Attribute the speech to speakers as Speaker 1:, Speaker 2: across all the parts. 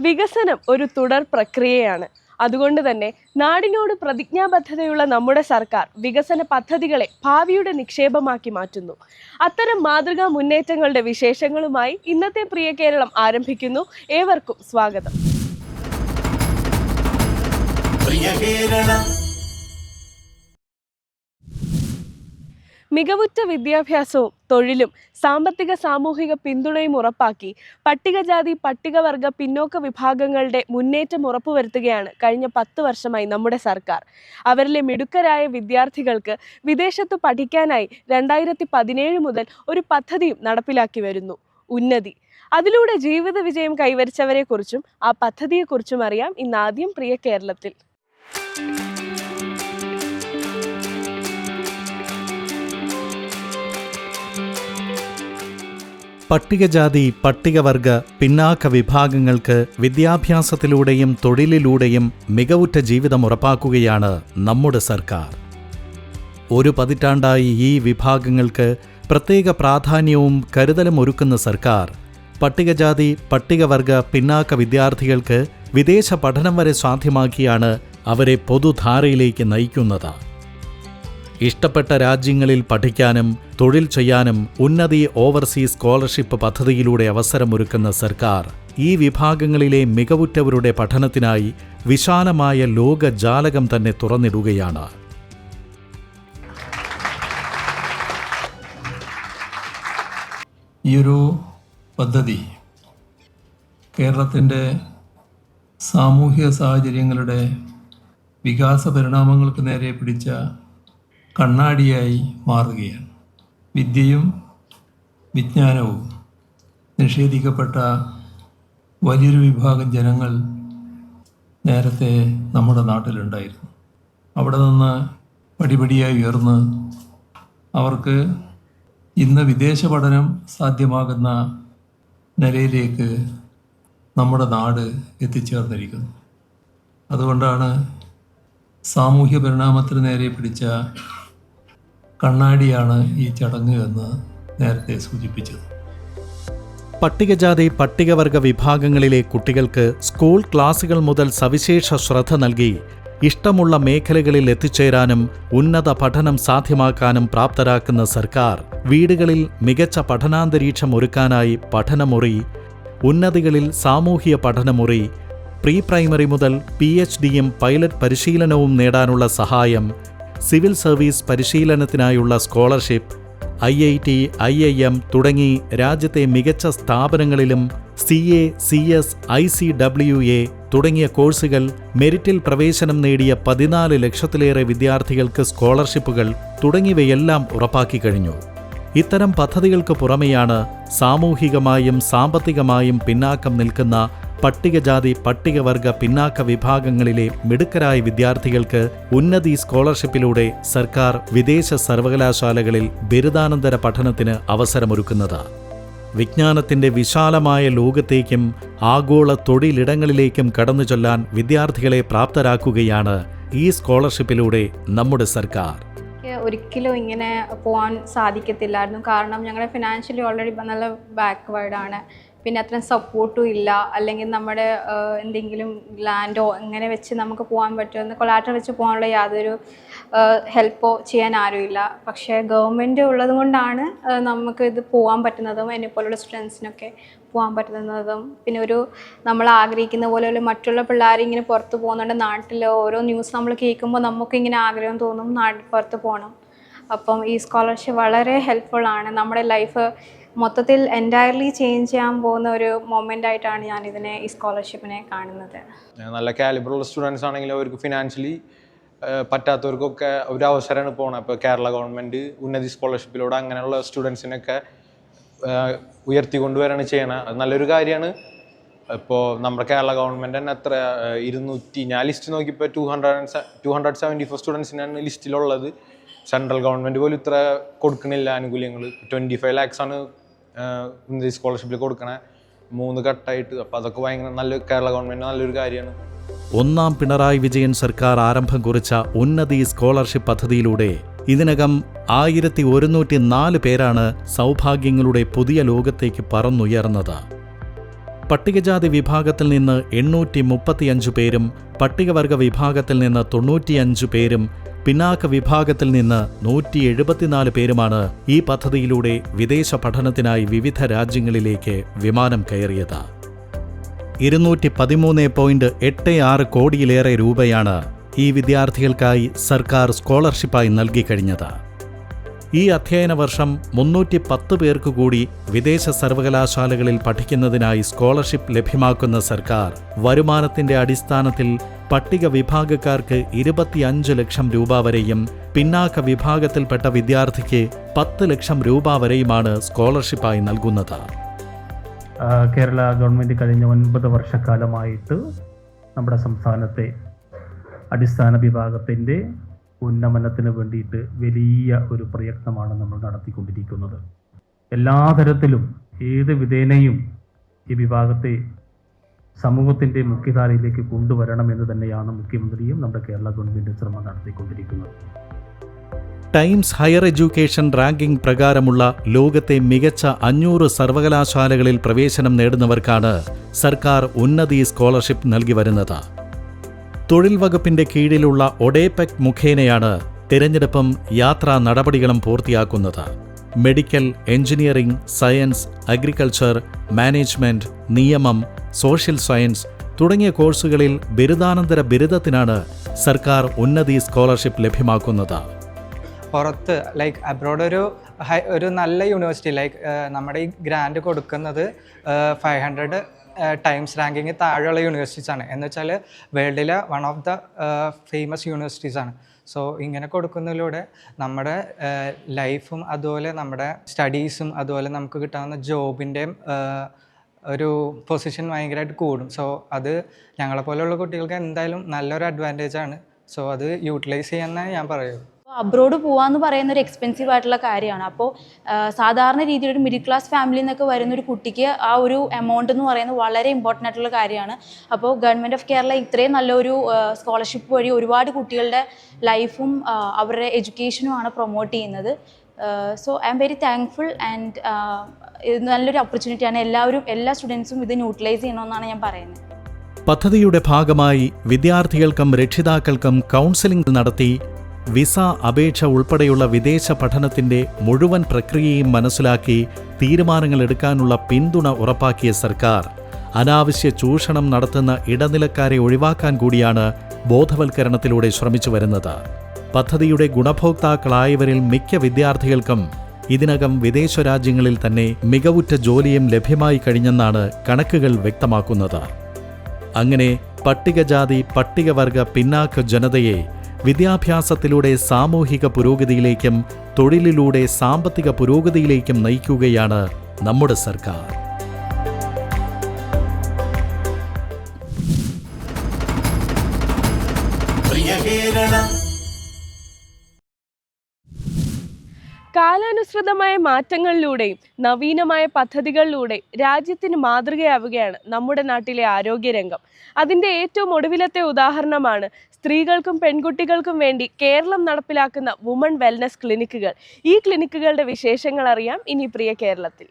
Speaker 1: വികസനം ഒരു തുടർ പ്രക്രിയയാണ്. അതുകൊണ്ട് തന്നെ നാടിനോട് പ്രതിജ്ഞാബദ്ധതയുള്ള നമ്മുടെ സർക്കാർ വികസന പദ്ധതികളെ ഭാവിയുടെ നിക്ഷേപമാക്കി മാറ്റുന്നു. അത്തരം മാതൃകാ മുന്നേറ്റങ്ങളുടെ വിശേഷങ്ങളുമായി ഇന്നത്തെ പ്രിയ കേരളം ആരംഭിക്കുന്നു. ഏവർക്കും സ്വാഗതം.
Speaker 2: പ്രിയ കേരളം
Speaker 1: മികവുറ്റ വിദ്യാഭ്യാസവും തൊഴിലും സാമ്പത്തിക സാമൂഹിക പിന്തുണയും ഉറപ്പാക്കി. പട്ടികജാതി പട്ടികവർഗ പിന്നോക്ക വിഭാഗങ്ങളുടെ മുന്നേറ്റം ഉറപ്പുവരുത്തുകയാണ് കഴിഞ്ഞ പത്ത് വർഷമായി നമ്മുടെ സർക്കാർ. അവരിലെ മിടുക്കരായ വിദ്യാർത്ഥികൾക്ക് വിദേശത്ത് പഠിക്കാനായി രണ്ടായിരത്തി പതിനേഴ് മുതൽ ഒരു പദ്ധതിയും നടപ്പിലാക്കി വരുന്നു. ഉന്നതി. അതിലൂടെ ജീവിത വിജയം കൈവരിച്ചവരെക്കുറിച്ചും ആ പദ്ധതിയെക്കുറിച്ചും അറിയാം ഇന്ന് ആദ്യം പ്രിയ കേരളത്തിൽ.
Speaker 3: പട്ടികജാതി പട്ടികവർഗ പിന്നാക്ക വിഭാഗങ്ങൾക്ക് വിദ്യാഭ്യാസത്തിലൂടെയും തൊഴിലിലൂടെയും മികവുറ്റ ജീവിതം ഉറപ്പാക്കുകയാണ് നമ്മുടെ സർക്കാർ. ഒരു പതിറ്റാണ്ടായി ഈ വിഭാഗങ്ങൾക്ക് പ്രത്യേക പ്രാധാന്യവും കരുതലും ഒരുക്കുന്ന സർക്കാർ പട്ടികജാതി പട്ടികവർഗ പിന്നാക്ക വിദ്യാർത്ഥികൾക്ക് വിദേശ പഠനം വരെ സാധ്യമാക്കിയാണ് അവരെ പൊതുധാരയിലേക്ക് നയിക്കുന്നത്. ഇഷ്ടപ്പെട്ട രാജ്യങ്ങളിൽ പഠിക്കാനും തൊഴിൽ ചെയ്യാനും ഉന്നതി ഓവർസീസ് സ്കോളർഷിപ്പ് പദ്ധതിയിലൂടെ അവസരമൊരുക്കുന്ന സർക്കാർ ഈ വിഭാഗങ്ങളിലെ മികവുറ്റവരുടെ പഠനത്തിനായി വിശാലമായ ലോക ജാലകം തന്നെ തുറന്നിടുകയാണ്.
Speaker 4: ഈ ഒരു പദ്ധതി കേരളത്തിന്റെ സാമൂഹിക സാഹചര്യങ്ങളുടെ വികാസ പരിണാമങ്ങൾക്ക് നേരെ പിടിച്ച കണ്ണാടിയായി മാറുകയാണ്. വിദ്യയും വിജ്ഞാനവും നിഷേധിക്കപ്പെട്ട വലിയൊരു വിഭാഗം ജനങ്ങൾ നേരത്തെ നമ്മുടെ നാട്ടിലുണ്ടായിരുന്നു. അവിടെ നിന്ന് പടിപടിയായി ഉയർന്ന് അവർക്ക് ഇന്ന് വിദേശ പഠനം സാധ്യമാകുന്ന നിലയിലേക്ക് നമ്മുടെ നാട് എത്തിച്ചേർന്നിരിക്കുന്നു. അതുകൊണ്ടാണ് സാമൂഹ്യ പരിണാമത്തിന് നേരെ പിടിച്ച കണ്ണാടിയാണ് ഈ ചടങ്ങ് എന്ന് നേരത്തെ സൂചിപ്പിച്ചത്.
Speaker 3: പട്ടികജാതി പട്ടികവർഗ വിഭാഗങ്ങളിലെ കുട്ടികൾക്ക് സ്കൂൾ ക്ലാസുകൾ മുതൽ സവിശേഷ ശ്രദ്ധ നൽകി ഇഷ്ടമുള്ള മേഖലകളിൽ എത്തിച്ചേരാനും ഉന്നത പഠനം സാധ്യമാക്കാനും പ്രാപ്തരാക്കുന്ന സർക്കാർ വീടുകളിൽ മികച്ച പഠനാന്തരീക്ഷം ഒരുക്കാനായി പഠനമുറി ഉന്നതികളിൽ സാമൂഹ്യ പഠനമുറി പ്രീ പ്രൈമറി മുതൽ പി എച്ച് ഡിയും പൈലറ്റ് പരിശീലനവും നേടാനുള്ള സഹായം civil service പരിശീലനത്തിനായുള്ള scholarship I I T I I M തുടങ്ങി രാജ്യത്തെ മികച്ച സ്ഥാപനങ്ങളിലും C A C S I C W A തുടങ്ങിയ കോഴ്സുകൾ മെറിറ്റിൽ പ്രവേശനം നേടിയ പതിനാല് ലക്ഷത്തിലേറെ വിദ്യാർത്ഥികൾക്ക് സ്കോളർഷിപ്പുകൾ തുടങ്ങിയവയെല്ലാം ഉറപ്പാക്കി കഴിഞ്ഞു. ഇത്തരം പദ്ധതികൾക്ക് പുറമെയാണ് സാമൂഹികമായും സാമ്പത്തികമായും പിന്നാക്കം നിൽക്കുന്ന പട്ടികജാതി പട്ടികവർഗ പിന്നാക്ക വിഭാഗങ്ങളിലെ മിടുക്കരായ വിദ്യാർത്ഥികൾക്ക് ഉന്നതി സ്കോളർഷിപ്പിലൂടെ സർക്കാർ വിദേശ സർവകലാശാലകളിൽ ബിരുദാനന്തര പഠനത്തിന് അവസരമൊരുക്കുന്നത്. വിജ്ഞാനത്തിന്റെ വിശാലമായ ലോകത്തേക്കും ആഗോള തൊഴിലിടങ്ങളിലേക്കും കടന്നു ചൊല്ലാൻ വിദ്യാർത്ഥികളെ പ്രാപ്തരാക്കുകയാണ് ഈ സ്കോളർഷിപ്പിലൂടെ നമ്മുടെ സർക്കാർ.
Speaker 5: ഒരിക്കലും ഇങ്ങനെ പോകാൻ സാധിക്കത്തില്ലായിരുന്നു. കാരണം ഞങ്ങളുടെ ഫിനാൻഷ്യലി ഓൾറെഡി നല്ല ബാക്ക്വേർഡാണ്. പിന്നെ അത്രയും സപ്പോർട്ടും ഇല്ല. അല്ലെങ്കിൽ നമ്മുടെ എന്തെങ്കിലും ലാൻഡോ ഇങ്ങനെ വെച്ച് നമുക്ക് പോകാൻ പറ്റുമെന്ന് കൊലാറ്റർ വെച്ച് പോകാനുള്ള യാതൊരു ഹെൽപ്പോ ചെയ്യാൻ ആരുമില്ല പക്ഷേ ഗവൺമെന്റ് ഉള്ളത് കൊണ്ടാണ് നമുക്ക് ഇത് പോകാൻ പറ്റുന്നതും എന്നെപ്പോലുള്ള സ്റ്റുഡൻസിനൊക്കെ പോകാൻ പറ്റുന്നതും. പിന്നെ ഒരു നമ്മൾ ആഗ്രഹിക്കുന്ന പോലെ ഒരു മറ്റുള്ള പിള്ളേർ ഇങ്ങനെ പുറത്ത് പോകുന്നുണ്ട് നാട്ടിൽ ഓരോ ന്യൂസ് നമ്മൾ കേൾക്കുമ്പോൾ നമുക്ക് ഇങ്ങനെ ആഗ്രഹം തോന്നും നാട്ടിൽ പുറത്ത് പോകണം. അപ്പം ഈ സ്കോളർഷിപ്പ് വളരെ ഹെൽപ്ഫുൾ ആണ്. നമ്മുടെ ലൈഫ് മൊത്തത്തിൽ എന്റയർലി ചേഞ്ച് ചെയ്യാൻ പോകുന്ന ഒരു മൊമെന്റ് ആയിട്ടാണ് ഞാൻ ഇതിനെ ഈ സ്കോളർഷിപ്പിനെ കാണുന്നത്.
Speaker 6: നല്ല കാലിബറുള്ള സ്റ്റുഡൻസ് ആണെങ്കിൽ അവർക്ക് ഫിനാൻഷ്യലി പറ്റാത്തവർക്കൊക്കെ ഒരു അവസരമാണ് പോകണം ഇപ്പോൾ കേരള ഗവൺമെന്റ് ഉന്നതി സ്കോളർഷിപ്പിലൂടെ അങ്ങനെയുള്ള സ്റ്റുഡൻസിനൊക്കെ ഉയർത്തിക്കൊണ്ടുവരാണ് ചെയ്യണത്. അത് നല്ലൊരു കാര്യമാണ്. ഇപ്പോൾ നമ്മുടെ കേരള ഗവൺമെന്റ് തന്നെ എത്ര ഇരുന്നൂറ്റി ഞാൻ ലിസ്റ്റ് നോക്കിയപ്പോൾ two hundred and two hundred seventy four സ്റ്റുഡൻസിനാണ് ലിസ്റ്റിലുള്ളത് സെൻട്രൽ ഗവൺമെന്റ് പോലും ഇത്ര കൊടുക്കണില്ല ആനുകൂല്യങ്ങൾ ട്വന്റി ഫൈവ് ലാക്സ് ഉന്നതി സ്കോളർഷിപ്പിൽ കൊടുക്കണേ മൂന്ന് ഘട്ടമായിട്ട്. അപ്പോൾ അതൊക്കെ ഭയങ്കര നല്ല കേരള ഗവൺമെന്റ് നല്ലൊരു കാര്യമാണ്.
Speaker 3: ഒന്നാം പിണറായി വിജയൻ സർക്കാർ ആരംഭം കുറിച്ച ഉന്നതി സ്കോളർഷിപ്പ് പദ്ധതിയിലൂടെ ഇതിനകം ആയിരത്തി ഒരുന്നൂറ്റി നാല് പേരാണ് സൗഭാഗ്യങ്ങളുടെ പുതിയ ലോകത്തേക്ക് പറന്നുയർന്നത്. പട്ടികജാതി വിഭാഗത്തിൽ നിന്ന് എണ്ണൂറ്റി മുപ്പത്തിയഞ്ച് പേരും പട്ടികവർഗ വിഭാഗത്തിൽ നിന്ന് തൊണ്ണൂറ്റിയഞ്ച് പേരും പിന്നാക്ക വിഭാഗത്തിൽ നിന്ന് നൂറ്റി എഴുപത്തിനാല് പേരുമാണ് ഈ പദ്ധതിയിലൂടെ വിദേശ പഠനത്തിനായി വിവിധ രാജ്യങ്ങളിലേക്ക് വിമാനം കയറിയത്. ഇരുന്നൂറ്റി പതിമൂന്ന് പോയിന്റ് എട്ട് ആറ് കോടിയിലേറെ രൂപയാണ് ഈ വിദ്യാർത്ഥികൾക്കായി സർക്കാർ സ്കോളർഷിപ്പായി നൽകിക്കഴിഞ്ഞത് ഈ അധ്യയന വർഷം മുന്നൂറ്റി പത്ത് പേർക്ക് കൂടി വിദേശ സർവകലാശാലകളിൽ പഠിക്കുന്നതിനായി സ്കോളർഷിപ്പ് ലഭ്യമാക്കുന്ന സർക്കാർ വരുമാനത്തിന്റെ അടിസ്ഥാനത്തിൽ പട്ടിക വിഭാഗക്കാർക്ക് ഇരുപത്തിയഞ്ച് ലക്ഷം രൂപ വരെയും പിന്നാക്ക വിഭാഗത്തിൽപ്പെട്ട വിദ്യാർത്ഥിക്ക് പത്ത് ലക്ഷം രൂപ വരെയുമാണ് സ്കോളർഷിപ്പായി നൽകുന്നത്.
Speaker 7: കേരള ഗവൺമെന്റ് കഴിഞ്ഞ ഒൻപത് വർഷക്കാലമായിട്ട് നമ്മുടെ സംസ്ഥാനത്തെ അടിസ്ഥാന വിഭാഗത്തിന്റെ ഉന്നമനത്തിന് വേണ്ടിയിട്ട് വലിയ ഒരു പ്രയത്നമാണ് നമ്മൾ നടത്തിക്കൊണ്ടിരിക്കുന്നത്. എല്ലാ തരത്തിലും ഏത് വിധേനയും ഈ വിഭാഗത്തെ സമൂഹത്തിന്റെ മുഖ്യധാരയിലേക്ക് കൊണ്ടുവരണം എന്ന് തന്നെയാണ് മുഖ്യമന്ത്രിയും നമ്മുടെ കേരള ഗവൺമെന്റ് ശ്രമം നടത്തിക്കൊണ്ടിരിക്കുന്നത്.
Speaker 3: ടൈംസ് ഹയർ എഡ്യൂക്കേഷൻ റാങ്കിംഗ് പ്രകാരമുള്ള ലോകത്തെ മികച്ച അഞ്ഞൂറ് സർവകലാശാലകളിൽ പ്രവേശനം നേടുന്നവർക്കാണ് സർക്കാർ ഉന്നതി സ്കോളർഷിപ്പ് നൽകി വരുന്നത്. തൊഴിൽ വകുപ്പിന്റെ കീഴിലുള്ള ഒഡേപെക് മുഖേനയാണ് തിരഞ്ഞെടുപ്പും യാത്രാ നടപടികളും പൂർത്തിയാക്കുന്നത്. Medical engineering science agriculture management നിയമം സോഷ്യൽ സയൻസ് തുടങ്ങിയ കോഴ്സുകളിൽ ബിരുദാനന്തര ബിരുദത്തിനാണ് സർക്കാർ ഉന്നതി സ്കോളർഷിപ്പ് ലഭ്യമാക്കുന്നത്.
Speaker 8: പുറത്ത് ലൈക്ക് അബ്രോഡ് ഒരു ഒരു നല്ല യൂണിവേഴ്സിറ്റി ലൈക്ക് നമ്മുടെ ഈ ഗ്രാൻഡ് കൊടുക്കുന്നത് ഫൈവ് ഹൺഡ്രഡ് ടൈംസ് റാങ്കിങ് താഴെയുള്ള യൂണിവേഴ്സിറ്റീസ് ആണ്. എന്ന് വെച്ചാൽ വേൾഡിലെ one of the famous universities ആണ്. സോ ഇങ്ങനെ കൊടുക്കുന്നതിലൂടെ നമ്മുടെ ലൈഫും അതുപോലെ നമ്മുടെ സ്റ്റഡീസും അതുപോലെ നമുക്ക് കിട്ടാവുന്ന ജോബിന്റെയും ഒരു പൊസിഷൻ ഭയങ്കരമായിട്ട് കൂടും. സോ അത് ഞങ്ങളെപ്പോലെയുള്ള കുട്ടികൾക്ക് എന്തായാലും നല്ലൊരു അഡ്വാന്റേജാണ് സോ അത് യൂട്ടിലൈസ് ചെയ്യാന്നേ ഞാൻ പറയൂ
Speaker 9: അബ്രോഡ് പോകാന്ന് പറയുന്ന ഒരു എക്സ്പെൻസീവ് ആയിട്ടുള്ള കാര്യമാണ്. അപ്പോൾ സാധാരണ രീതിയിൽ ഒരു മിഡിൽ ക്ലാസ് ഫാമിലി നിന്നൊക്കെ വരുന്ന ഒരു കുട്ടിക്ക് ആ ഒരു എമൗണ്ട് എന്ന് പറയുന്നത് വളരെ ഇമ്പോർട്ടന്റ് ആയിട്ടുള്ള കാര്യമാണ്. അപ്പോൾ ഗവൺമെന്റ് ഓഫ് കേരള ഇത്രയും നല്ലൊരു സ്കോളർഷിപ്പ് വഴി ഒരുപാട് കുട്ടികളുടെ ലൈഫും അവരുടെ എഡ്യൂക്കേഷനുമാണ് പ്രൊമോട്ട് ചെയ്യുന്നത്. So I am very thankful and നല്ലൊരു ഓപ്പർച്യൂണിറ്റിയാണ് എല്ലാവരും എല്ലാ സ്റ്റുഡൻസും ഇത് യൂട്ടിലൈസ് ചെയ്യണമെന്നാണ് ഞാൻ പറയുന്നത്.
Speaker 3: പദ്ധതിയുടെ ഭാഗമായി വിദ്യാർത്ഥികൾക്കും രക്ഷിതാക്കൾക്കും കൗൺസിലിംഗ് നടത്തി വിസ അപേക്ഷ ഉൾപ്പെടെയുള്ള വിദേശ പഠനത്തിന്റെ മുഴുവൻ പ്രക്രിയയും മനസ്സിലാക്കി തീരുമാനങ്ങൾ എടുക്കാനുള്ള പിന്തുണ ഉറപ്പാക്കിയ സർക്കാർ. അനാവശ്യ ചൂഷണം നടത്തുന്ന ഇടനിലക്കാരെ ഒഴിവാക്കാൻ കൂടിയാണ് ബോധവൽക്കരണത്തിലൂടെ ശ്രമിച്ചു വരുന്നത്. പദ്ധതിയുടെ ഗുണഭോക്താക്കളായവരിൽ മിക്ക വിദ്യാർത്ഥികൾക്കും ഇതിനകം വിദേശ രാജ്യങ്ങളിൽ തന്നെ മികവുറ്റ ജോലിയും ലഭ്യമായി കഴിഞ്ഞെന്നാണ് കണക്കുകൾ വ്യക്തമാക്കുന്നത്. അങ്ങനെ പട്ടികജാതി പട്ടികവർഗ പിന്നാക്ക ജനതയെ വിദ്യാഭ്യാസത്തിലൂടെ സാമൂഹിക പുരോഗതിയിലേക്കും തൊഴിലിലൂടെ സാമ്പത്തിക പുരോഗതിയിലേക്കും നയിക്കുകയാണ് നമ്മുടെ സർക്കാർ.
Speaker 1: കാലാനുസൃതമായ മാറ്റങ്ങളിലൂടെയും നവീനമായ പദ്ധതികളിലൂടെ രാജ്യത്തിന് മാതൃകയാവുകയാണ് നമ്മുടെ നാട്ടിലെ ആരോഗ്യരംഗം. അതിന്റെ ഏറ്റവും ഒടുവിലത്തെ ഉദാഹരണമാണ് സ്ത്രീകൾക്കും പെൺകുട്ടികൾക്കും വേണ്ടി കേരളം നടപ്പിലാക്കുന്ന വുമൺ വെൽനസ് ക്ലിനിക്കുകൾ. ഈ ക്ലിനിക്കുകളുടെ വിശേഷങ്ങൾ അറിയാം ഇനി പ്രിയ കേരളത്തിൽ.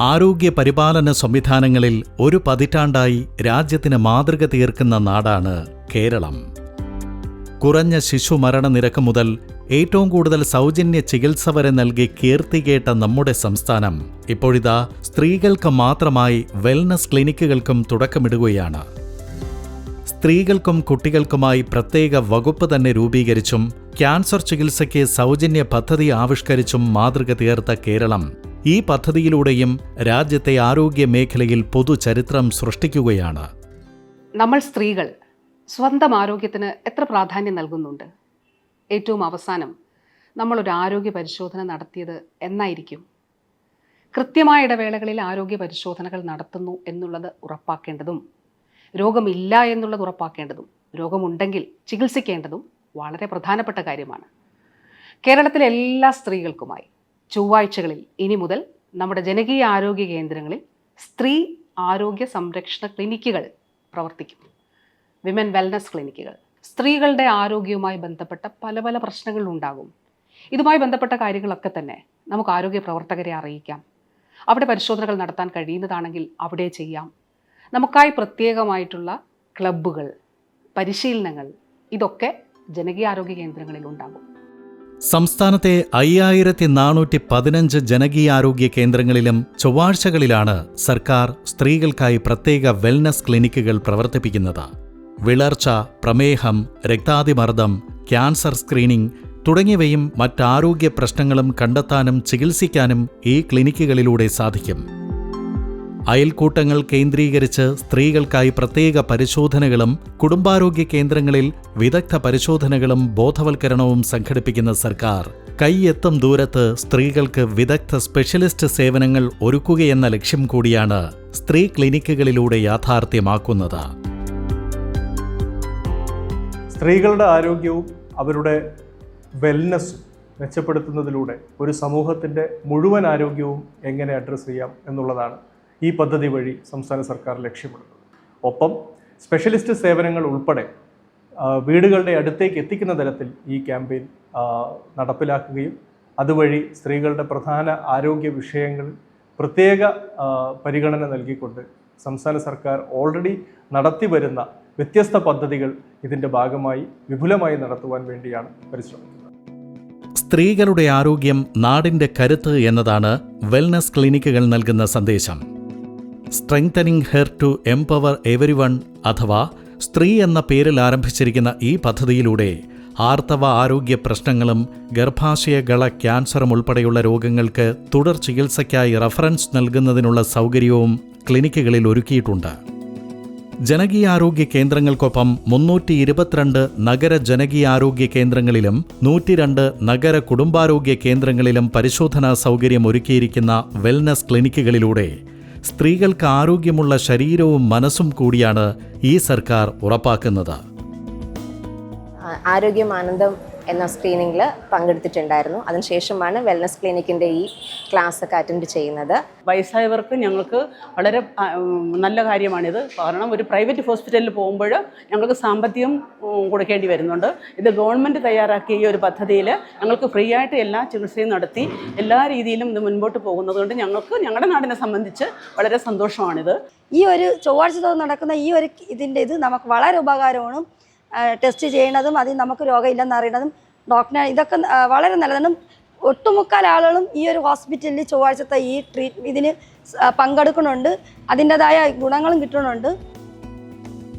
Speaker 3: ആരോഗ്യ പരിപാലന സംവിധാനങ്ങളിൽ ഒരു പതിറ്റാണ്ടായി രാജ്യത്തിന് മാതൃക തീർക്കുന്ന നാടാണ് കേരളം. കുറഞ്ഞ ശിശുമരണ നിരക്ക് മുതൽ ഏറ്റവും കൂടുതൽ സൗജന്യ ചികിത്സ വരെ നൽകി കീർത്തികേട്ട നമ്മുടെ സംസ്ഥാനം ഇപ്പോഴിതാ സ്ത്രീകൾക്ക് മാത്രമായി വെൽനസ് ക്ലിനിക്കുകൾക്കും തുടക്കമിടുകയാണ്. സ്ത്രീകൾക്കും കുട്ടികൾക്കുമായി പ്രത്യേക വകുപ്പ് തന്നെ രൂപീകരിച്ചും ക്യാൻസർ ചികിത്സയ്ക്ക് സൗജന്യ പദ്ധതി ആവിഷ്കരിച്ചും മാതൃക തീർത്ത കേരളം ഈ പദ്ധതിയിലൂടെയും രാജ്യത്തെ ആരോഗ്യ മേഖലയിൽ പൊതുചരിത്രം സൃഷ്ടിക്കുകയാണ്.
Speaker 10: നമ്മൾ സ്ത്രീകൾ സ്വന്തം ആരോഗ്യത്തിന് എത്ര പ്രാധാന്യം നൽകുന്നുണ്ട്? ഏറ്റവും അവസാനം നമ്മളൊരു ആരോഗ്യ പരിശോധന നടത്തിയത് എന്നായിരിക്കും. കൃത്യമായ ഇടവേളകളിൽ ആരോഗ്യ പരിശോധനകൾ നടത്തുന്നു എന്നുള്ളത് ഉറപ്പാക്കേണ്ടതും രോഗമില്ല എന്നുള്ളത് ഉറപ്പാക്കേണ്ടതും രോഗമുണ്ടെങ്കിൽ ചികിത്സിക്കേണ്ടതും വളരെ പ്രധാനപ്പെട്ട കാര്യമാണ്. കേരളത്തിലെ എല്ലാ സ്ത്രീകൾക്കുമായി ചൊവ്വാഴ്ചകളിൽ ഇനി മുതൽ നമ്മുടെ ജനകീയ ആരോഗ്യ കേന്ദ്രങ്ങളിൽ സ്ത്രീ ആരോഗ്യ സംരക്ഷണ ക്ലിനിക്കുകൾ പ്രവർത്തിക്കും. വിമൻ വെൽനസ് ക്ലിനിക്കുകൾ സ്ത്രീകളുടെ ആരോഗ്യവുമായി ബന്ധപ്പെട്ട പല പല പ്രശ്നങ്ങളുണ്ടാകും ഇതുമായി ബന്ധപ്പെട്ട കാര്യങ്ങളൊക്കെ തന്നെ നമുക്ക് ആരോഗ്യ പ്രവർത്തകരെ അറിയിക്കാം. അവിടെ പരിശോധനകൾ നടത്താൻ കഴിയുന്നതാണെങ്കിൽ അവിടെ ചെയ്യാം. നമുക്കായി പ്രത്യേകമായിട്ടുള്ള ക്ലബ്ബുകൾ പരിശീലനങ്ങൾ ഇതൊക്കെ ജനകീയാരോഗ്യ കേന്ദ്രങ്ങളിൽ ഉണ്ടാകും.
Speaker 3: സംസ്ഥാനത്തെ അയ്യായിരത്തി നാനൂറ്റി പതിനഞ്ച് ജനകീയാരോഗ്യ കേന്ദ്രങ്ങളിലും ചൊവ്വാഴ്ചകളിലാണ് സർക്കാർ സ്ത്രീകൾക്കായി പ്രത്യേക വെൽനസ് ക്ലിനിക്കുകൾ പ്രവർത്തിപ്പിക്കുന്നത്. വിളർച്ച പ്രമേഹം രക്താതിമർദ്ദം ക്യാൻസർ സ്ക്രീനിംഗ് തുടങ്ങിയവയും മറ്റാരോഗ്യ പ്രശ്നങ്ങളും കണ്ടെത്താനും ചികിത്സിക്കാനും ഈ ക്ലിനിക്കുകളിലൂടെ സാധിക്കും. അയൽക്കൂട്ടങ്ങൾ കേന്ദ്രീകരിച്ച് സ്ത്രീകൾക്കായി പ്രത്യേക പരിശോധനകളും കുടുംബാരോഗ്യ കേന്ദ്രങ്ങളിൽ വിദഗ്ധ പരിശോധനകളും ബോധവൽക്കരണവും സംഘടിപ്പിക്കുന്ന സർക്കാർ. കൈയെത്തും ദൂരത്ത് സ്ത്രീകൾക്ക് വിദഗ്ധ സ്പെഷ്യലിസ്റ്റ് സേവനങ്ങൾ ഒരുക്കുകയെന്ന ലക്ഷ്യം കൂടിയാണ് സ്ത്രീ ക്ലിനിക്കുകളിലൂടെ യാഥാർത്ഥ്യമാക്കുന്നത്.
Speaker 11: സ്ത്രീകളുടെ ആരോഗ്യവും അവരുടെ വെൽനസ്സും മെച്ചപ്പെടുത്തുന്നതിലൂടെ ഒരു സമൂഹത്തിന്റെ മുഴുവൻ ആരോഗ്യവും എങ്ങനെ അഡ്രസ്സ് ചെയ്യാം എന്നുള്ളതാണ്. ഈ പദ്ധതി വഴി സംസ്ഥാന സർക്കാർ ലക്ഷ്യമിടുന്നത്. ഒപ്പം സ്പെഷ്യലിസ്റ്റ് സേവനങ്ങൾ ഉൾപ്പെടെ വീടുകളുടെ അടുത്തേക്ക് എത്തിക്കുന്ന തരത്തിൽ ഈ ക്യാമ്പയിൻ നടപ്പിലാക്കുകയും അതുവഴി സ്ത്രീകളുടെ പ്രധാന ആരോഗ്യ വിഷയങ്ങളിൽ പ്രത്യേക പരിഗണന നൽകിക്കൊണ്ട് സംസ്ഥാന സർക്കാർ ഓൾറെഡി നടത്തി വരുന്ന വ്യത്യസ്ത പദ്ധതികൾ ഇതിന്റെ ഭാഗമായി വിപുലമായി നടത്തുവാൻ വേണ്ടിയാണ് പരിശ്രമിക്കുന്നത്.
Speaker 3: സ്ത്രീകളുടെ ആരോഗ്യം നാടിന്റെ കരുത്ത് എന്നതാണ് വെൽനസ് ക്ലിനിക്കുകൾ നൽകുന്ന സന്ദേശം. Strengthening her to empower everyone അഥവാ സ്ത്രീ എന്ന പേരിൽ ആരംഭിച്ചിരിക്കുന്ന ഈ പദ്ധതിയിലൂടെ ആർത്തവ ആരോഗ്യ പ്രശ്നങ്ങളും ഗർഭാശയഗള ക്യാൻസറും ഉൾപ്പെടെയുള്ള രോഗങ്ങൾക്ക് തുടർ ചികിത്സയ്ക്കായി റഫറൻസ് നൽകുന്നതിനുള്ള സൗകര്യവും ക്ലിനിക്കുകളിൽ ഒരുക്കിയിട്ടുണ്ട്. ജനകീയാരോഗ്യ കേന്ദ്രങ്ങൾക്കൊപ്പം മുന്നൂറ്റി ഇരുപത്തിരണ്ട് നഗര ജനകീയാരോഗ്യ കേന്ദ്രങ്ങളിലും നൂറ്റിരണ്ട് നഗര കുടുംബാരോഗ്യ കേന്ദ്രങ്ങളിലും പരിശോധനാ സൗകര്യം ഒരുക്കിയിരിക്കുന്ന വെൽനസ് ക്ലിനിക്കുകളിലൂടെ സ്ത്രീകൾക്ക് ആരോഗ്യമുള്ള ശരീരവും മനസ്സും കൂടിയാണ് ഈ സർക്കാർ ഉറപ്പാക്കുന്നത്.
Speaker 12: ആരോഗ്യം ആരോഗ്യമാനന്ദം എന്ന സ്ക്രീനിങ്ങിൽ പങ്കെടുത്തിട്ടുണ്ടായിരുന്നു. അതിനുശേഷമാണ് വെൽനസ് ക്ലിനിക്കിന്റെ ഈ ക്ലാസ് ഒക്കെ അറ്റൻഡ് ചെയ്യുന്നത്.
Speaker 13: വയസ്സായവർക്ക് ഞങ്ങൾക്ക് വളരെ നല്ല കാര്യമാണിത്. കാരണം ഒരു പ്രൈവറ്റ് ഹോസ്പിറ്റലിൽ പോകുമ്പോൾ ഞങ്ങൾക്ക് സാമ്പത്തികം കൊടുക്കേണ്ടി വരുന്നുണ്ട്. ഇത് ഗവൺമെന്റ് തയ്യാറാക്കിയ ഈ ഒരു പദ്ധതിയിൽ ഞങ്ങൾക്ക് ഫ്രീ ആയിട്ട് എല്ലാ ചികിത്സയും നടത്തി എല്ലാ രീതിയിലും ഇത് മുൻപോട്ട് പോകുന്നത് കൊണ്ട് ഞങ്ങൾക്ക് ഞങ്ങളുടെ നാടിനെ സംബന്ധിച്ച് വളരെ സന്തോഷമാണിത്.
Speaker 14: ഈ ഒരു ചൊവ്വാഴ്ച തോന്നുന്നു നടക്കുന്ന ഈ ഒരു ഇതിന്റെ ഇത് നമുക്ക് വളരെ ഉപകാരമാണ്. ടെസ്റ്റ് ചെയ്യണതും അതിൽ നമുക്ക് രോഗമില്ലെന്ന് അറിയണതും ഡോക്ടറെ ഇതൊക്കെ വളരെ നല്ലതാണ് ഒട്ടുമുക്കാൽ ആളുകളും ഈ ഒരു ഹോസ്പിറ്റലിൽ ചൊവ്വാഴ്ചത്തെ ഈ ട്രീറ്റ് ഇതിന് പങ്കെടുക്കുന്നുണ്ട്. അതിന്റെതായ ഗുണങ്ങളും കിട്ടുന്നുണ്ട്.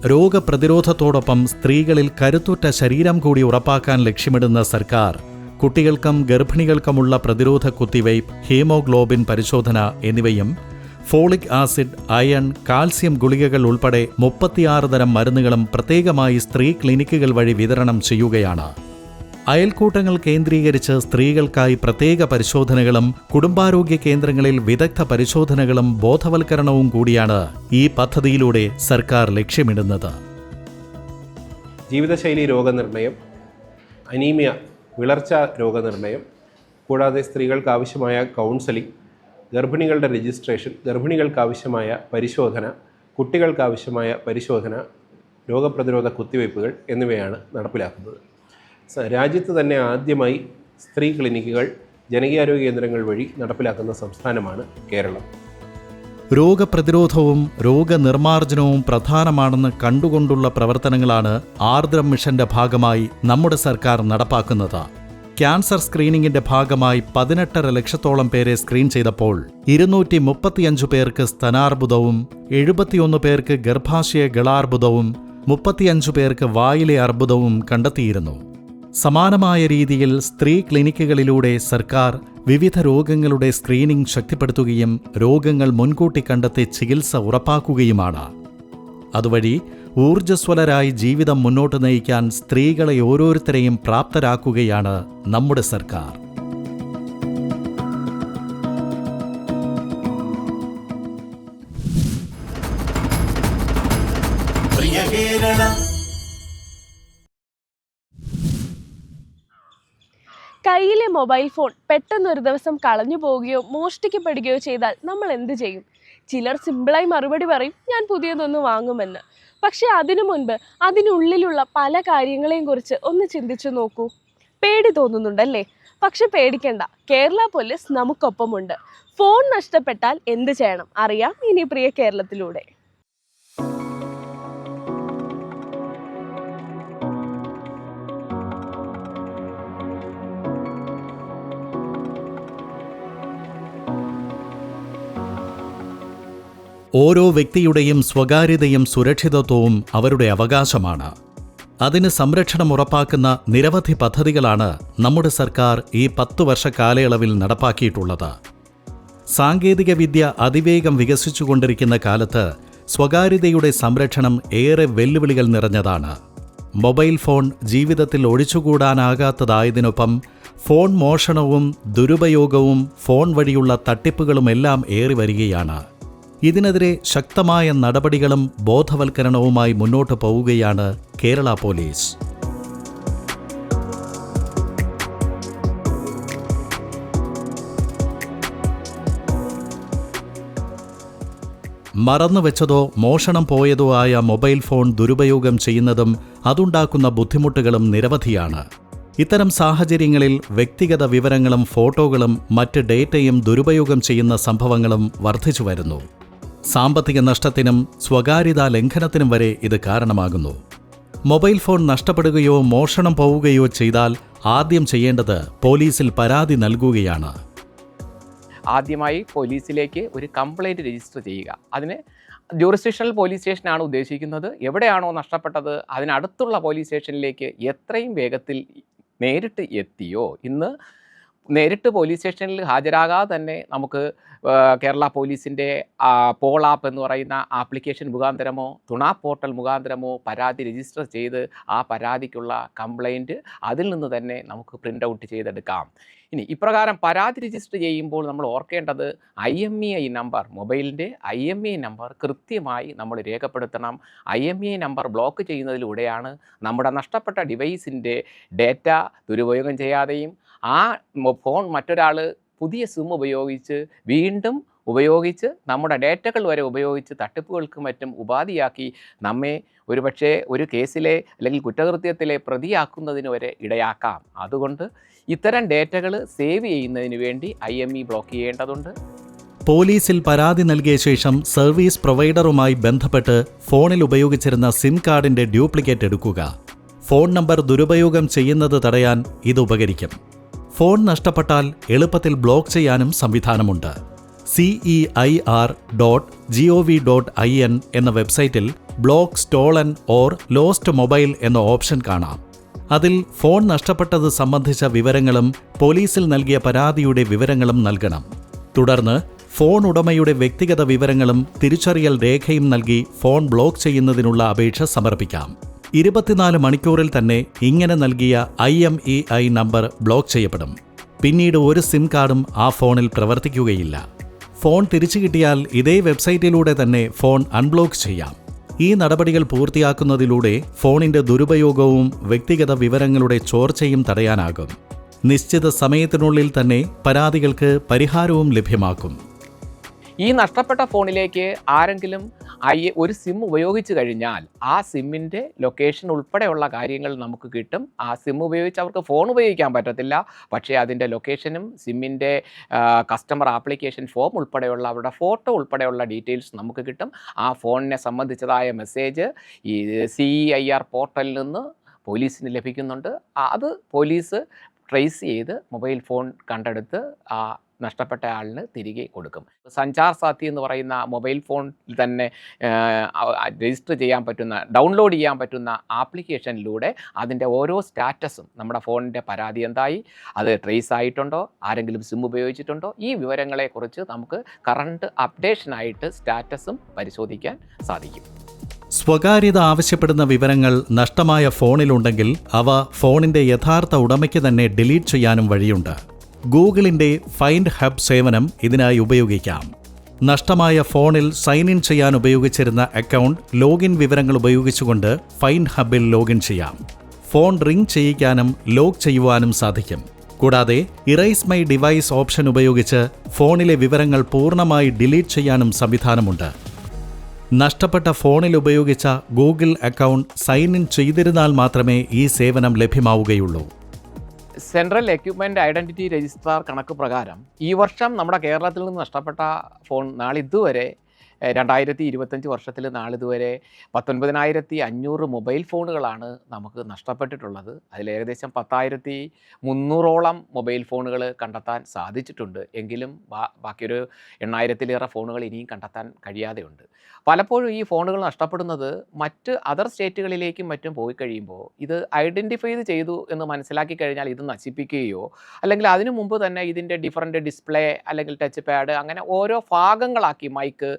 Speaker 3: രോഗപ്രതിരോധത്തോടൊപ്പം സ്ത്രീകളിൽ കരുത്തുറ്റ ശരീരം കൂടി ഉറപ്പാക്കാൻ ലക്ഷ്യമിടുന്ന സർക്കാർ കുട്ടികൾക്കും ഗർഭിണികൾക്കുമുള്ള പ്രതിരോധ കുത്തിവയ്പ് ഹീമോഗ്ലോബിൻ പരിശോധന എന്നിവയും ഫോളിക് ആസിഡ് അയൺ കാൽസ്യം ഗുളികകൾ ഉൾപ്പെടെ മുപ്പത്തിയാറ് തരം മരുന്നുകളും പ്രത്യേകമായി സ്ത്രീ ക്ലിനിക്കുകൾ വഴി വിതരണം ചെയ്യുകയാണ്. അയൽക്കൂട്ടങ്ങൾ കേന്ദ്രീകരിച്ച് സ്ത്രീകൾക്കായി പ്രത്യേക പരിശോധനകളും കുടുംബാരോഗ്യ കേന്ദ്രങ്ങളിൽ വിദഗ്ധ പരിശോധനകളും ബോധവൽക്കരണവും കൂടിയാണ് ഈ പദ്ധതിയിലൂടെ സർക്കാർ ലക്ഷ്യമിടുന്നത്.
Speaker 15: ജീവിതശൈലി രോഗനിർണയം അനീമിയ വിളർച്ച രോഗനിർണയം കൂടാതെ സ്ത്രീകൾക്ക് ആവശ്യമായ കൗൺസലിംഗ് ഗർഭിണികളുടെ രജിസ്ട്രേഷൻ ഗർഭിണികൾക്ക് ആവശ്യമായ പരിശോധന കുട്ടികൾക്ക് ആവശ്യമായ പരിശോധന രോഗപ്രതിരോധ കുത്തിവയ്പ്പുകൾ എന്നിവയാണ് നടപ്പിലാക്കുന്നത്. രാജ്യത്ത് തന്നെ ആദ്യമായി സ്ത്രീ ക്ലിനിക്കുകൾ ജനകീയാരോഗ്യ കേന്ദ്രങ്ങൾ വഴി നടപ്പിലാക്കുന്ന സംസ്ഥാനമാണ് കേരളം.
Speaker 3: രോഗപ്രതിരോധവും രോഗനിർമ്മാർജനവും പ്രധാനമാണെന്ന് കണ്ടുകൊണ്ടുള്ള പ്രവർത്തനങ്ങളാണ് ആർദ്രം മിഷന്റെ ഭാഗമായി നമ്മുടെ സർക്കാർ നടപ്പാക്കുന്നത്. ക്യാൻസർ സ്ക്രീനിംഗിന്റെ ഭാഗമായി പതിനെട്ടര ലക്ഷത്തോളം പേരെ സ്ക്രീൻ ചെയ്തപ്പോൾ ഇരുന്നൂറ്റി മുപ്പത്തിയഞ്ചു പേർക്ക് സ്തനാർബുദവും എഴുപത്തിയൊന്ന് പേർക്ക് ഗർഭാശയ ഗളാർബുദവും മുപ്പത്തിയഞ്ചു പേർക്ക് വായിലെ അർബുദവും കണ്ടെത്തിയിരുന്നു. സമാനമായ രീതിയിൽ സ്ത്രീ ക്ലിനിക്കുകളിലൂടെ സർക്കാർ വിവിധ രോഗങ്ങളുടെ സ്ക്രീനിംഗ് ശക്തിപ്പെടുത്തുകയും രോഗങ്ങൾ മുൻകൂട്ടി കണ്ടെത്തി ചികിത്സ ഉറപ്പാക്കുകയുമാണ്. അതുവഴി ഊർജസ്വലരായി ജീവിതം മുന്നോട്ട് നയിക്കാൻ സ്ത്രീകളെ ഓരോരുത്തരെയും പ്രാപ്തരാക്കുകയാണ് നമ്മുടെ സർക്കാർ.
Speaker 1: കയ്യിലെ മൊബൈൽ ഫോൺ പെട്ടെന്ന് ഒരു ദിവസം കളഞ്ഞു പോവുകയോ മോഷ്ടിക്കപ്പെടുകയോ ചെയ്താൽ നമ്മൾ എന്ത് ചെയ്യും? ചിലർ സിമ്പിളായി മറുപടി പറയും ഞാൻ പുതിയതൊന്ന് വാങ്ങുമെന്ന്. പക്ഷെ അതിനു മുൻപ് അതിനുള്ളിലുള്ള പല കാര്യങ്ങളെയും കുറിച്ച് ഒന്ന് ചിന്തിച്ചു നോക്കൂ. പേടി തോന്നുന്നുണ്ടല്ലേ? പക്ഷെ പേടിക്കണ്ട. കേരള പോലീസ് നമുക്കൊപ്പമുണ്ട്. ഫോൺ നഷ്ടപ്പെട്ടാൽ എന്ത് ചെയ്യണം? അറിയാം ഇനി പ്രിയ കേരളത്തിലൂടെ.
Speaker 3: ഓരോ വ്യക്തിയുടെയും സ്വകാര്യതയും സുരക്ഷിതത്വവും അവരുടെ അവകാശമാണ്. അതിന് സംരക്ഷണം ഉറപ്പാക്കുന്ന നിരവധി പദ്ധതികളാണ് നമ്മുടെ സർക്കാർ ഈ പത്തു വർഷ കാലയളവിൽ നടപ്പാക്കിയിട്ടുള്ളത്. സാങ്കേതികവിദ്യ അതിവേഗം വികസിച്ചുകൊണ്ടിരിക്കുന്ന കാലത്ത് സ്വകാര്യതയുടെ സംരക്ഷണം ഏറെ വെല്ലുവിളികൾ നിറഞ്ഞതാണ്. മൊബൈൽ ഫോൺ ജീവിതത്തിൽ ഒഴിച്ചുകൂടാനാകാത്തതായതിനൊപ്പം ഫോൺ മോഷണവും ദുരുപയോഗവും ഫോൺ വഴിയുള്ള തട്ടിപ്പുകളുമെല്ലാം ഏറി വരികയാണ് ഇതിനെതിരെ ശക്തമായ നടപടികളും ബോധവൽക്കരണവുമായി മുന്നോട്ട് പോവുകയാണ് കേരള പോലീസ്. മറന്നു വെച്ചതോ മോഷണം പോയതോ ആയ മൊബൈൽ ഫോൺ ദുരുപയോഗം ചെയ്യുന്നതും അതുണ്ടാക്കുന്ന ബുദ്ധിമുട്ടുകളും നിരവധിയാണ്. ഇത്തരം സാഹചര്യങ്ങളിൽ വ്യക്തിഗത വിവരങ്ങളും ഫോട്ടോകളും മറ്റ് ഡേറ്റയും ദുരുപയോഗം ചെയ്യുന്ന സംഭവങ്ങളും വർദ്ധിച്ചു വരുന്നു. സാമ്പത്തിക നഷ്ടത്തിനും സ്വകാര്യതാ ലംഘനത്തിനും വരെ ഇത് കാരണമാകുന്നു. മൊബൈൽ ഫോൺ നഷ്ടപ്പെടുകയോ മോഷണം പോവുകയോ ചെയ്താൽ ആദ്യം ചെയ്യേണ്ടത് പോലീസിൽ പരാതി നൽകുകയാണ്.
Speaker 16: ആദ്യമായി പോലീസിലേക്ക് ഒരു കംപ്ലൈന്റ് രജിസ്റ്റർ ചെയ്യുക. അതിന് ജൂറിസ്ഡിക്ഷണൽ പോലീസ് സ്റ്റേഷനാണ് ഉദ്ദേശിക്കുന്നത്. എവിടെയാണോ നഷ്ടപ്പെട്ടത് അതിനടുത്തുള്ള പോലീസ് സ്റ്റേഷനിലേക്ക് എത്രയും വേഗത്തിൽ നേരിട്ട് എത്തിയോ? ഇന്ന് നേരിട്ട് പോലീസ് സ്റ്റേഷനിൽ ഹാജരാകാതെ തന്നെ നമുക്ക് കേരള പോലീസിന്റെ പോൾ ആപ്പ് എന്ന് പറയുന്ന ആപ്ലിക്കേഷൻ മുഖാന്തരമോ തുണാ പോർട്ടൽ മുഖാന്തരമോ പരാതി രജിസ്റ്റർ ചെയ്ത് ആ പരാതിക്കുള്ള കംപ്ലൈന്റ് അതിൽ നിന്ന് തന്നെ നമുക്ക് പ്രിന്റ് ഔട്ട് ചെയ്തെടുക്കാം. ഇനി ഇപ്രകാരം പരാതി രജിസ്റ്റർ ചെയ്യുമ്പോൾ നമ്മൾ ഓർക്കേണ്ടത് I M E I number മൊബൈലിന്റെ I M E I number കൃത്യമായി നമ്മൾ രേഖപ്പെടുത്തണം. I M E I number block ചെയ്യുന്നതിലൂടെയാണ് നമ്മുടെ നഷ്ടപ്പെട്ട ഡിവൈസിന്റെ ഡേറ്റ ദുരുപയോഗം ചെയ്യാതെയും ആ ഫോൺ മറ്റൊരാൾ പുതിയ സിം ഉപയോഗിച്ച് വീണ്ടും ഉപയോഗിച്ച് നമ്മുടെ ഡേറ്റകൾ വരെ ഉപയോഗിച്ച് തട്ടിപ്പുകൾക്കും മറ്റും ഉപാധിയാക്കി നമ്മെ ഒരുപക്ഷെ ഒരു കേസിലെ അല്ലെങ്കിൽ കുറ്റകൃത്യത്തിലെ പ്രതിയാക്കുന്നതിന് വരെ ഇടയാക്കാം. അതുകൊണ്ട് ഇത്തരം ഡേറ്റകൾ സേവ് ചെയ്യുന്നതിന് വേണ്ടി ഐ ബ്ലോക്ക് ചെയ്യേണ്ടതുണ്ട്.
Speaker 3: പോലീസിൽ പരാതി നൽകിയ ശേഷം സർവീസ് പ്രൊവൈഡറുമായി ബന്ധപ്പെട്ട് ഫോണിൽ ഉപയോഗിച്ചിരുന്ന സിം കാർഡിന്റെ ഡ്യൂപ്ലിക്കേറ്റ് എടുക്കുക. ഫോൺ നമ്പർ ദുരുപയോഗം ചെയ്യുന്നത് തടയാൻ ഇത് ഉപകരിക്കും. ഫോൺ നഷ്ടപ്പെട്ടാൽ എളുപ്പത്തിൽ ബ്ലോക്ക് ചെയ്യാനും സംവിധാനമുണ്ട്. C E I R dot G O V dot I N എന്ന website block stolen or lost mobile എന്ന ഓപ്ഷൻ കാണാം. അതിൽ ഫോൺ നഷ്ടപ്പെട്ടത് സംബന്ധിച്ച വിവരങ്ങളും പോലീസിൽ നൽകിയ പരാതിയുടെ വിവരങ്ങളും നൽകണം. തുടർന്ന് ഫോൺ ഉടമയുടെ വ്യക്തിഗത വിവരങ്ങളും തിരിച്ചറിയൽ രേഖയും നൽകി ഫോൺ ബ്ലോക്ക് ചെയ്യുന്നതിനുള്ള അപേക്ഷ സമർപ്പിക്കാം. ഇരുപത്തിനാല് മണിക്കൂറിൽ തന്നെ ഇങ്ങനെ നൽകിയ I M E I number block ചെയ്യപ്പെടും. പിന്നീട് ഒരു സിം കാർഡും ആ ഫോണിൽ പ്രവർത്തിക്കുകയില്ല. ഫോൺ തിരിച്ചു കിട്ടിയാൽ ഇതേ വെബ്സൈറ്റിലൂടെ തന്നെ ഫോൺ അൺബ്ലോക്ക് ചെയ്യാം. ഈ നടപടികൾ പൂർത്തിയാക്കുന്നതിലൂടെ ഫോണിന്റെ ദുരുപയോഗവും വ്യക്തിഗത വിവരങ്ങളുടെ ചോർച്ചയും തടയാനാകും. നിശ്ചിത സമയത്തിനുള്ളിൽ തന്നെ പരാതികൾക്ക് പരിഹാരവും ലഭ്യമാക്കും.
Speaker 16: ഈ നഷ്ടപ്പെട്ട ഫോണിലേക്ക് ആരെങ്കിലും ഐ ഒരു സിം ഉപയോഗിച്ച് കഴിഞ്ഞാൽ ആ സിമ്മിന്റെ ലൊക്കേഷൻ ഉൾപ്പെടെയുള്ള കാര്യങ്ങൾ നമുക്ക് കിട്ടും. ആ സിം ഉപയോഗിച്ച് അവർക്ക് ഫോൺ ഉപയോഗിക്കാൻ പറ്റത്തില്ല. പക്ഷേ അതിന്റെ ലൊക്കേഷനും സിമ്മിന്റെ കസ്റ്റമർ ആപ്ലിക്കേഷൻ ഫോം ഉൾപ്പെടെയുള്ള അവരുടെ ഫോട്ടോ ഉൾപ്പെടെയുള്ള ഡീറ്റെയിൽസ് നമുക്ക് കിട്ടും. ആ ഫോണിനെ സംബന്ധിച്ചതായ മെസ്സേജ് ഈ സി ഐ ആർ പോർട്ടലിൽ നിന്ന് പോലീസിന് ലഭിക്കുന്നുണ്ട്. അത് പോലീസ് ട്രേസ് ചെയ്ത് മൊബൈൽ ഫോൺ കണ്ടെടുത്ത് ആ നഷ്ടപ്പെട്ട ആളിന് തിരികെ കൊടുക്കും. സഞ്ചാർ സാത്തി എന്ന് പറയുന്ന മൊബൈൽ ഫോണിൽ തന്നെ രജിസ്റ്റർ ചെയ്യാൻ പറ്റുന്ന ഡൗൺലോഡ് ചെയ്യാൻ പറ്റുന്ന ആപ്ലിക്കേഷനിലൂടെ അതിന്റെ ഓരോ സ്റ്റാറ്റസും നമ്മുടെ ഫോണിന്റെ പരാതി എന്തായി? അത് ട്രേസ് ആയിട്ടുണ്ടോ? ആരെങ്കിലും സിം ഉപയോഗിച്ചിട്ടുണ്ടോ? ഈ വിവരങ്ങളെക്കുറിച്ച് നമുക്ക് കറണ്ട് അപ്ഡേഷനായിട്ട് സ്റ്റാറ്റസും പരിശോധിക്കാൻ സാധിക്കും.
Speaker 3: സ്വകാര്യത ആവശ്യപ്പെടുന്ന വിവരങ്ങൾ നഷ്ടമായ ഫോണിലുണ്ടെങ്കിൽ അവ ഫോണിന്റെ യഥാർത്ഥ ഉടമയ്ക്ക് തന്നെ ഡിലീറ്റ് ചെയ്യാനും വഴിയുണ്ട്. ഗൂഗിളിന്റെ ഫൈൻഡ് ഹബ് സേവനം ഇതിനായി ഉപയോഗിക്കാം. നഷ്ടമായ ഫോണിൽ സൈൻ ഇൻ ചെയ്യാൻ ഉപയോഗിച്ചിരുന്ന അക്കൗണ്ട് ലോഗിൻ വിവരങ്ങൾ ഉപയോഗിച്ചുകൊണ്ട് ഫൈൻഡ് ഹബിൽ ലോഗിൻ ചെയ്യാം. ഫോൺ റിംഗ് ചെയ്യിക്കാനും ലോക്ക് ചെയ്യുവാനും സാധിക്കും. കൂടാതെ ഇറൈസ് മൈ ഡിവൈസ് ഓപ്ഷൻ ഉപയോഗിച്ച് ഫോണിലെ വിവരങ്ങൾ പൂർണമായി ഡിലീറ്റ് ചെയ്യാനും സംവിധാനമുണ്ട്. നഷ്ടപ്പെട്ട ഫോണിൽ ഉപയോഗിച്ച ഗൂഗിൾ അക്കൗണ്ട് സൈൻ ഇൻ ചെയ്തിരുന്നാൽ മാത്രമേ ഈ സേവനം ലഭ്യമാവുകയുള്ളൂ.
Speaker 16: സെൻട്രൽ എക്യുപ്മെന്റ് ഐഡന്റിറ്റി രജിസ്ട്രാർ കണക്ക് പ്രകാരം ഈ വർഷം നമ്മുടെ കേരളത്തിൽ നിന്ന് നഷ്ടപ്പെട്ട ഫോൺ നാളിതുവരെ രണ്ടായിരത്തി ഇരുപത്തഞ്ച് വർഷത്തിൽ നാളിതുവരെ പത്തൊൻപതിനായിരത്തി അഞ്ഞൂറ് മൊബൈൽ ഫോണുകളാണ് നമുക്ക് നഷ്ടപ്പെട്ടിട്ടുള്ളത്. അതിൽ ഏകദേശം പത്തായിരത്തി മുന്നൂറോളം മൊബൈൽ ഫോണുകൾ കണ്ടെത്താൻ സാധിച്ചിട്ടുണ്ട്. എങ്കിലും ബാക്കിയൊരു എണ്ണായിരത്തിലേറെ ഫോണുകൾ ഇനിയും കണ്ടെത്താൻ കഴിയാതെയുണ്ട്. പലപ്പോഴും ഈ ഫോണുകൾ നഷ്ടപ്പെടുന്നത് മറ്റ് അതർ സ്റ്റേറ്റുകളിലേക്കും മറ്റും പോയി കഴിയുമ്പോൾ ഇത് ഐഡന്റിഫൈ ചെയ്തു എന്ന് മനസ്സിലാക്കി കഴിഞ്ഞാൽ ഇത് നശിപ്പിക്കുകയോ അല്ലെങ്കിൽ അതിനു മുമ്പ് തന്നെ ഇതിന്റെ ഡിഫറന്റ് ഡിസ്പ്ലേ അല്ലെങ്കിൽ ടച്ച് പാഡ് അങ്ങനെ ഓരോ ഭാഗങ്ങളാക്കി മൈക്ക്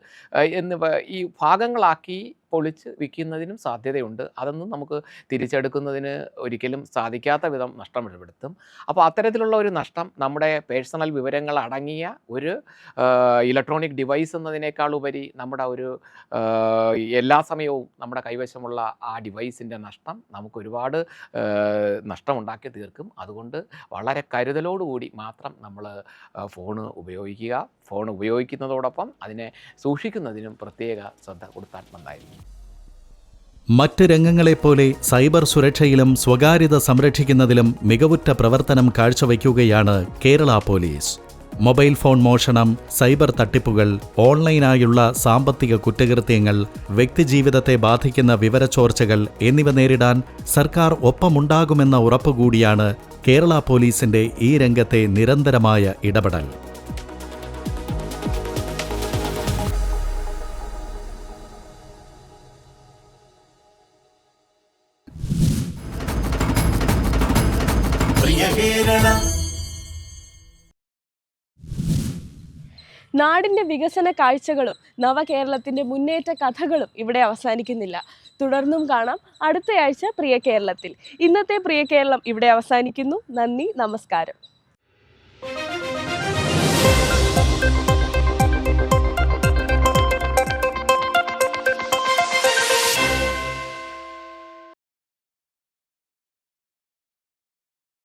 Speaker 16: എന്നിവ ഈ ഭാഗങ്ങളാക്കി പൊളിച്ച് വിൽക്കുന്നതിനും സാധ്യതയുണ്ട്. അതൊന്നും നമുക്ക് തിരിച്ചെടുക്കുന്നതിന് ഒരിക്കലും സാധിക്കാത്ത വിധം നഷ്ടം ഏർപ്പെടുത്തും അപ്പോൾ അത്തരത്തിലുള്ള ഒരു നഷ്ടം നമ്മുടെ പേഴ്സണൽ വിവരങ്ങൾ അടങ്ങിയ ഒരു ഇലക്ട്രോണിക് ഡിവൈസ് എന്നതിനേക്കാൾ ഉപരി നമ്മുടെ ഒരു എല്ലാ സമയവും നമ്മുടെ കൈവശമുള്ള ആ ഡിവൈസിന്റെ നഷ്ടം നമുക്ക് ഒരുപാട് നഷ്ടമുണ്ടാക്കി തീർക്കും. അതുകൊണ്ട് വളരെ കരുതലോടുകൂടി മാത്രം നമ്മൾ ഫോണ് ഉപയോഗിക്കുക. ഫോൺ ഉപയോഗിക്കുന്നതോടൊപ്പം അതിനെ സൂക്ഷിക്കുന്നതിനും പ്രത്യേക ശ്രദ്ധ കൊടുത്താൽ നന്നായിരിക്കും.
Speaker 3: മറ്റ് രംഗങ്ങളെപ്പോലെ സൈബർ സുരക്ഷയിലും സ്വകാര്യത സംരക്ഷിക്കുന്നതിലും മികവുറ്റ പ്രവർത്തനം കാഴ്ചവയ്ക്കുകയാണ് കേരള പോലീസ്. മൊബൈൽ ഫോൺ മോഷണം സൈബർ തട്ടിപ്പുകൾ ഓൺലൈനായുള്ള സാമ്പത്തിക കുറ്റകൃത്യങ്ങൾ വ്യക്തിജീവിതത്തെ ബാധിക്കുന്ന വിവരച്ചോർച്ചകൾ എന്നിവ നേരിടാൻ സർക്കാർ ഒപ്പമുണ്ടാകുമെന്ന ഉറപ്പുകൂടിയാണ് കേരള പോലീസിന്റെ ഈ രംഗത്തെ നിരന്തരമായ ഇടപെടൽ.
Speaker 1: നാടിന്റെ വികസന കാഴ്ചകളും നവകേരളത്തിന്റെ മുന്നേറ്റ കഥകളും ഇവിടെ അവസാനിക്കുന്നില്ല. തുടർന്നും കാണാം അടുത്തയാഴ്ച പ്രിയ കേരളത്തിൽ. ഇന്നത്തെ പ്രിയ കേരളം ഇവിടെ അവസാനിക്കുന്നു. നന്ദി നമസ്കാരം.